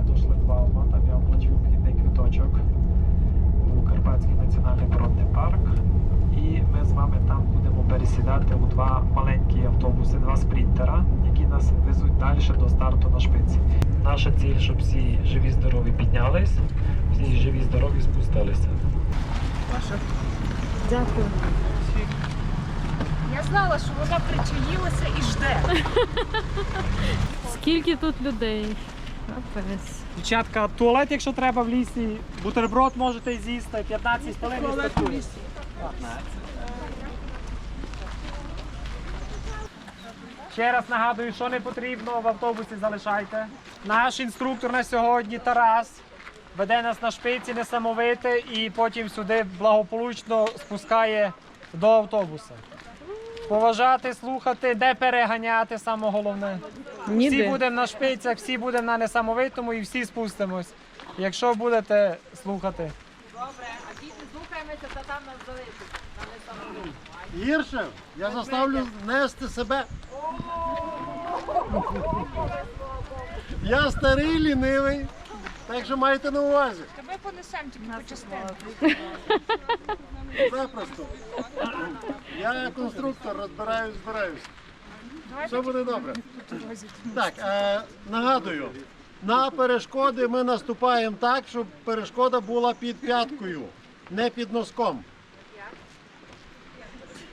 до шлагбаума, там я оплачу вхідний квіточок у Карпатський національний природний парк. І ми з вами там будемо пересідати у два маленькі автобуси, два спринтера, які нас везуть далі до старту на шпиці. Наша ціль, щоб всі живі здорові піднялись, всі живі здорові спустилися. Дякую. Я знала, що вона причаїлася і жде. Скільки тут людей? Капець. Дівчатка, туалет, якщо треба в лісі, бутерброд можете з'їсти, 15 хвилин і стартує. Ще раз нагадую, що не потрібно в автобусі залишайте. Наш інструктор на сьогодні Тарас веде нас на шпиці несамовите і потім сюди благополучно спускає до автобуса. Поважати, слухати, де переганяти, саме головне. Всі будемо на шпицях, всі будемо на несамовитому і всі спустимось. Якщо будете слухати. Добре, а діти слухаємося, то там нас залишить. Гірше, я заставлю нести себе. Я старий, лінивий, так що майте на увазі. Тебе понесемо тільки по частинах. Запросто. Я конструктор, розбираюсь, збираюсь. Все буде добре. Так, е, нагадую, на перешкоди ми наступаємо так, щоб перешкода була під п'яткою, не під носком.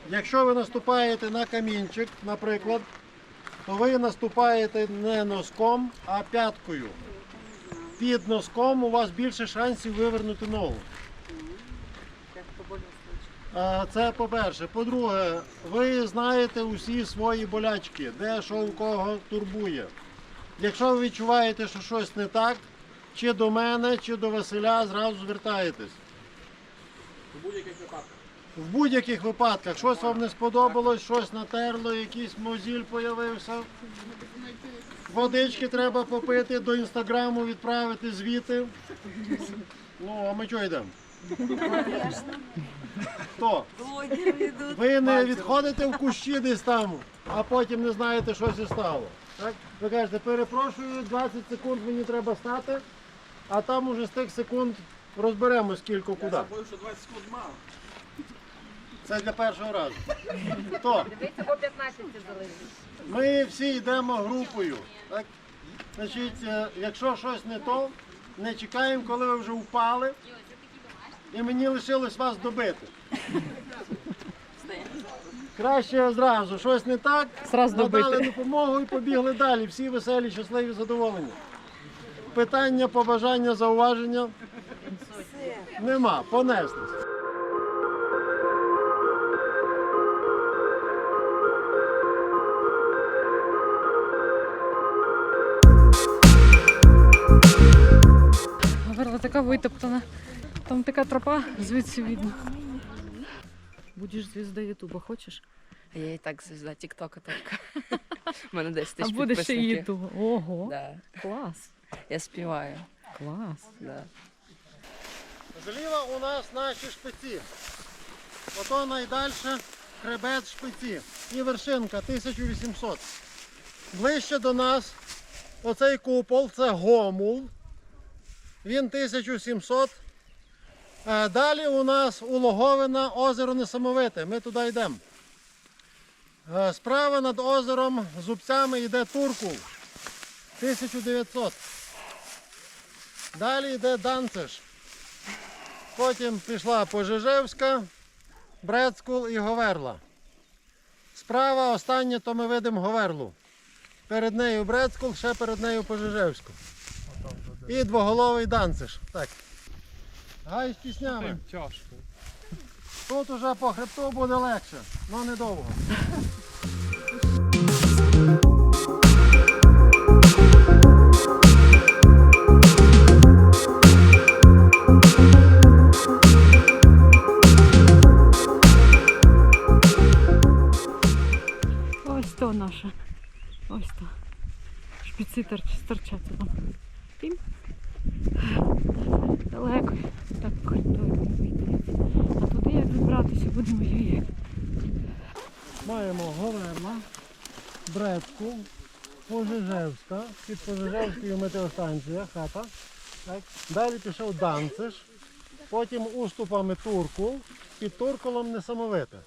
Якщо ви наступаєте на камінчик, наприклад, то ви наступаєте не носком, а п'яткою. Під носком у вас більше шансів вивернути ногу. Це по-перше. По-друге, ви знаєте усі свої болячки, де що у кого турбує. Якщо ви відчуваєте, що щось не так, чи до мене, чи до Василя, зразу звертаєтесь. В будь-яких випадках щось вам не сподобалось, щось натерло, якийсь мозіль появився. Водички треба попити, до інстаграму відправити звіти. Ну, а ми чого йдемо? Хто? Ви не відходите в кущі десь там, а потім не знаєте, що зі стало. Так? Ви кажете, перепрошую, 20 секунд мені треба стати, а там уже з тих секунд розберемо скільки куди. Це для першого разу. Хто? Дивіться, по 15 залишить. Ми всі йдемо групою. Так? Значить, е, якщо щось не то, не чекаємо, коли ви вже впали, і мені лишилось вас добити. Краще зразу, щось не так, Зразу надали добити. допомогу і побігли далі. Всі веселі, щасливі, задоволені. Питання, побажання, зауваження? Нема, понеслись. Говерла така витоптана. Там така тропа, звідси видно. Будеш звізда Ютуба, хочеш? Я і так звізда Тіктока тільки. У мене 10 А тисяч будеш ще підписників. Ютуба. Ого, Да. клас, Я співаю. клас. Да. Зліва у нас наші шпиці. Ото найдальше хребет шпиці. І вершинка 1800. Ближче до нас оцей купол це гомул. Він 1700. Е, Далі у нас улоговина озеро Несамовите. Ми туди йдемо. Е, Справа над озером зубцями йде Туркул. 1900. Далі йде Данцеш. Потім пішла Пожежевська, Брецкул і Говерла. Справа останнє, то ми видимо Говерлу. Перед нею Брецкул, ще перед нею Пожежевську. І двоголовий Данциш. Так. Гай з піснями. Тяжко. Тут уже по хребту буде легше, але недовго. Ось то наше. Ось то. Шпиці торч- торчаться там. Тім. Далеко. Так круто вийти. А туди як вибратися, будемо Брецкул, Пожежевська, під Пожежевською метеостанція, хата. Так. Далі пішов Данциш, потім уступами Туркул, під Туркулом несамовите.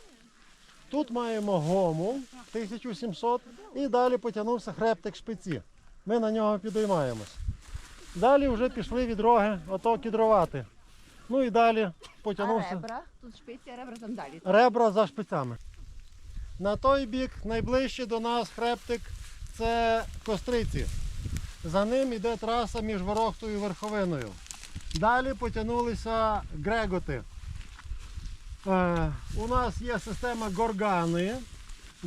Тут маємо Гомул 1700 і далі потягнувся хребтик шпиці. Ми на нього підіймаємось. Далі вже пішли від роги, ото кідровати. Ну і далі потягнувся ребра? Тут шпиці, ребра там далі. ребра за шпицями. На той бік, найближче до нас хребтик, це Костриці. За ним йде траса між Ворохтою і Верховиною. Далі потягнулися Греготи. Е, у нас є система горгани.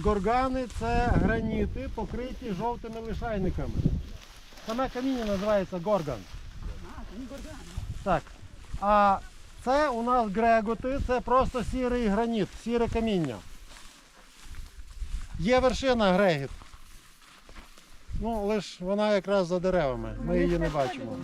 Горгани це граніти, покриті жовтими лишайниками. Саме каміння називається горган. Так. А це у нас греготи, це просто сірий граніт, сіре каміння. Є вершина Грегіт. Ну, лише вона якраз за деревами. Ми її не бачимо.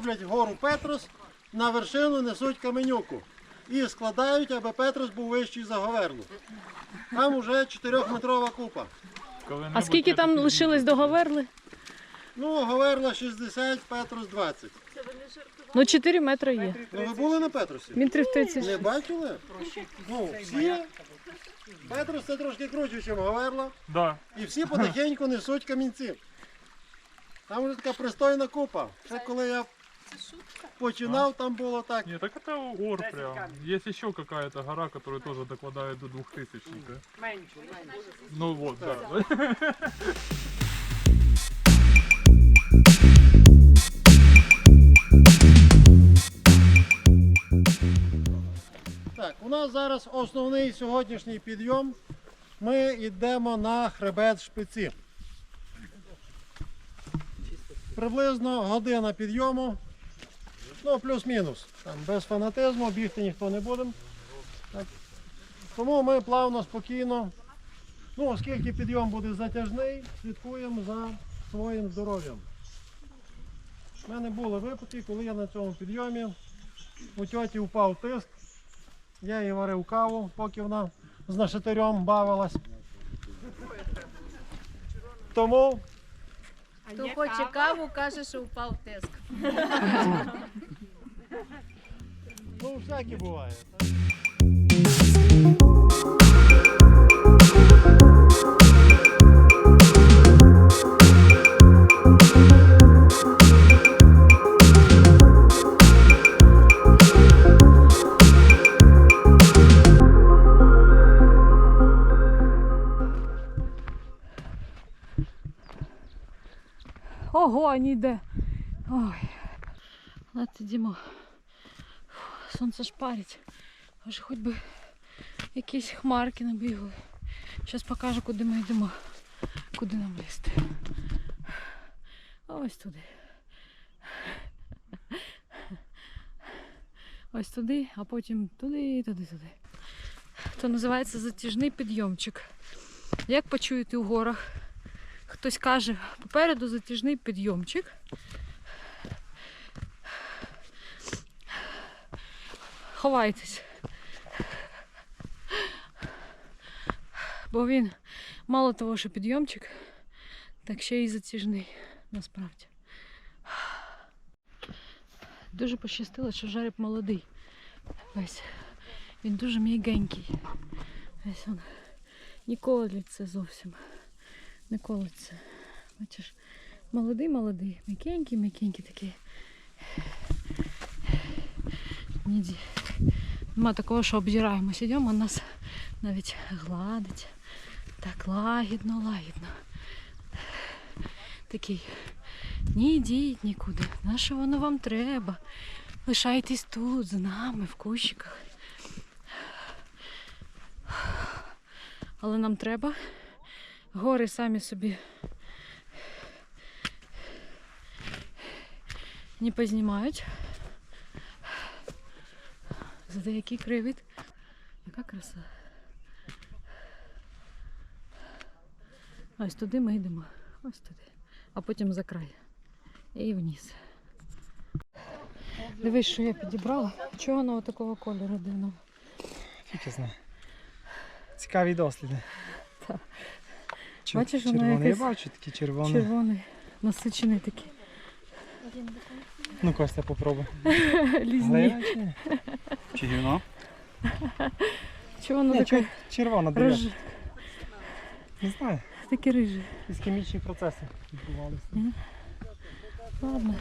Всі, хто люблять гору Петрос, на вершину несуть каменюку. І складають, аби Петрос був вищий за Говерлу. Там уже 4-метрова купа. А скільки там лишилось до Говерли? Ну, Говерла 60, Петрос 20. Ну, 4 метри є. Ну ви були на Петросі? Метрів 30. Не бачили? Ну, всі. Петрос це трошки круче, ніж Говерла. Да. І всі потихеньку несуть камінці. Там вже така пристойна купа. Ще коли я починав, там було так. Не, так это ор прям. Есть еще какая-то гора, которая тоже докладывает до 2000 да? Менше. Ну вот, да. Так, у нас зараз основний сьогоднішній підйом. Ми йдемо на хребет шпиці. Приблизно година підйому. Ну, плюс-мінус. Без фанатизму, бігти ніхто не буде. Тому ми плавно, спокійно. Ну, оскільки підйом буде затяжний, слідкуємо за своїм здоров'ям. У мене були випадки, коли я на цьому підйомі у тьоті впав тиск. Я їй варив каву, поки вона з нашатирем бавилась. Тому Хто хоче каву, каже, що впав тиск. ну, всяке буває. Ладно, Дімо. Сонце шпарить. Аж хоч би якісь хмарки набігли. Зараз покажу, куди ми йдемо. Куди нам лізти. Ось туди. Ось туди, а потім туди, туди, туди. То називається затяжний підйомчик. Як почуєте у горах? Хтось каже, попереду затяжний підйомчик. Ховайтесь. Бо він мало того, що підйомчик, так ще й затяжний насправді. Дуже пощастило, що жереб молодий. Весь. Він дуже м'ягенький. Весь він не колиться зовсім. Не колиться. Бачиш, молодий, молодий, м'якенький, м'якенький такий. Ніді. Нема такого, що обдираємось. Ідемо, а нас навіть гладить. Так лагідно, лагідно. Такий. Ні йдіть нікуди. На що воно вам треба? Лишайтесь тут з нами в кущиках. Але нам треба. Гори самі собі не познімають. Зате який кривід. Яка краса. Ось туди ми йдемо. Ось туди. А потім за край. І вниз. Дивись, що я підібрала. Чого воно такого кольору дивного? Знає. Цікаві досліди. Так. Чер- Бачиш, воно червоний. якесь Я бачу такі червоні. Червоний, насичений такий. Ну, Костя, попробуй. Лізні. Глина чи? Чи гівно? Чого воно Ні, таке чер- червона дивись. рижі? Не знаю. Такі рижі. Якісь хімічні процеси відбувалися. Ладно.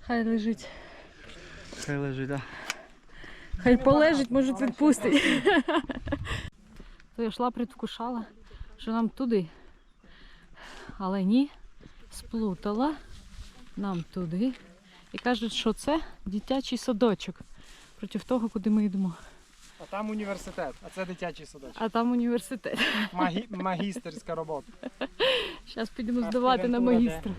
Хай лежить. Хай лежить, так. Хай полежить, може відпустить. То я йшла, предвкушала, що нам туди. Але ні, сплутала нам туди. І кажуть, що це дитячий садочок проти того, куди ми йдемо. А там університет, а це дитячий садочок. А там університет. Магі... Магістерська робота. Зараз підемо здавати на магістра.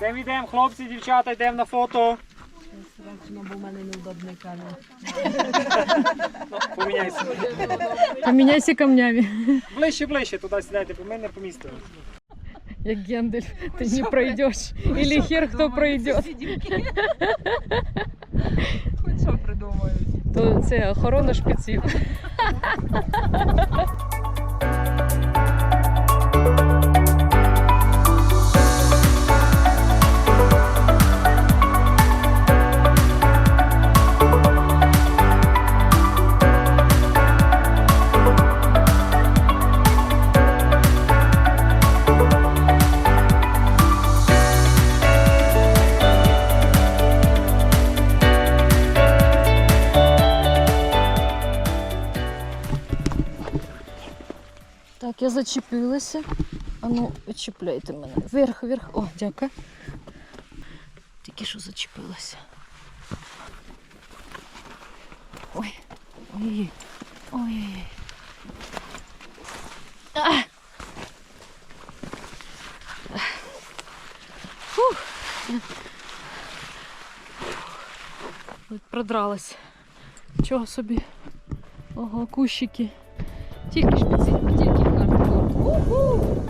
Де ми йдемо, хлопці, дівчата, йдемо на фото. Ну, Поміняйся. Поміняйся камнями. Ближче, ближче туди сідайте, бо ми не помістили. Як Гендель, ти не пройдеш. Или хер хто пройде. Хоч що придумають. То це охорона шпиців. Так, я зачепилася. А ну, чіпляйте мене. Вверх, вверх. О, дякую. Тільки що зачепилася. Ой. Ой. Ой. А! Фух. Продралась. Чого собі? Ого, кущики. Тільки тільки камінь. Uhul!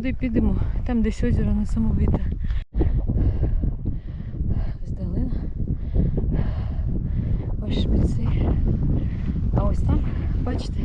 Туди підемо. Там десь озеро несамовите. Ось долина. Ось шпиці. А ось там, бачите,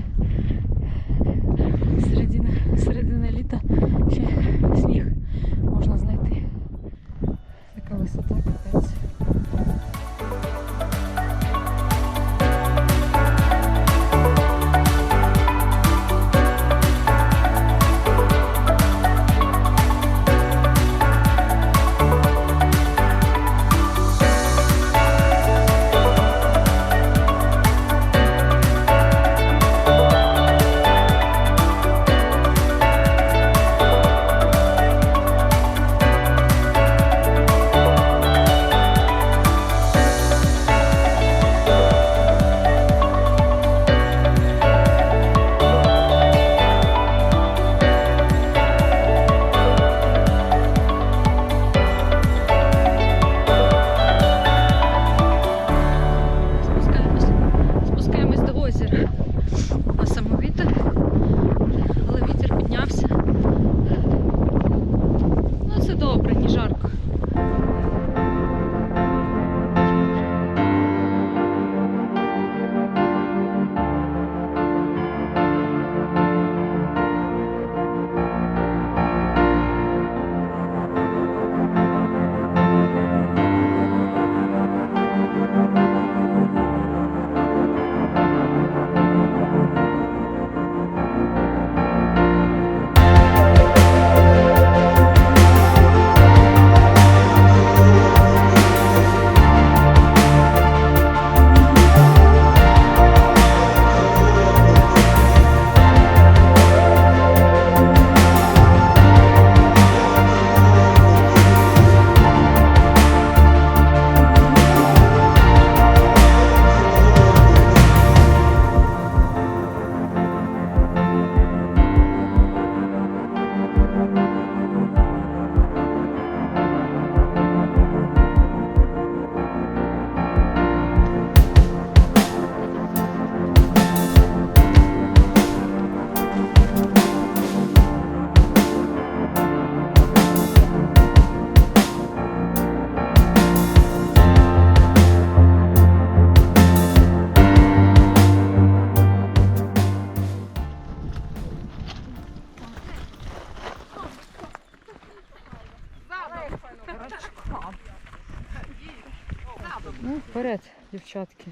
дівчатки.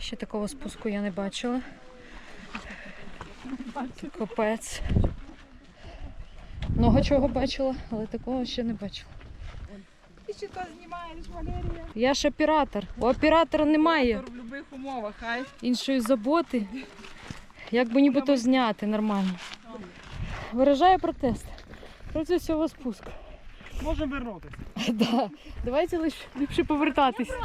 Ще такого спуску я не бачила. Капець. Много чого бачила, але такого ще не бачила. Ти що то знімаєш, Валерія? Я ж оператор. У оператора немає В будь-яких умовах, хай. іншої заботи. Як би нібито зняти нормально. Виражаю протест проти цього спуску. Можемо вернутися. Да. Давайте лише ліпше повертатись.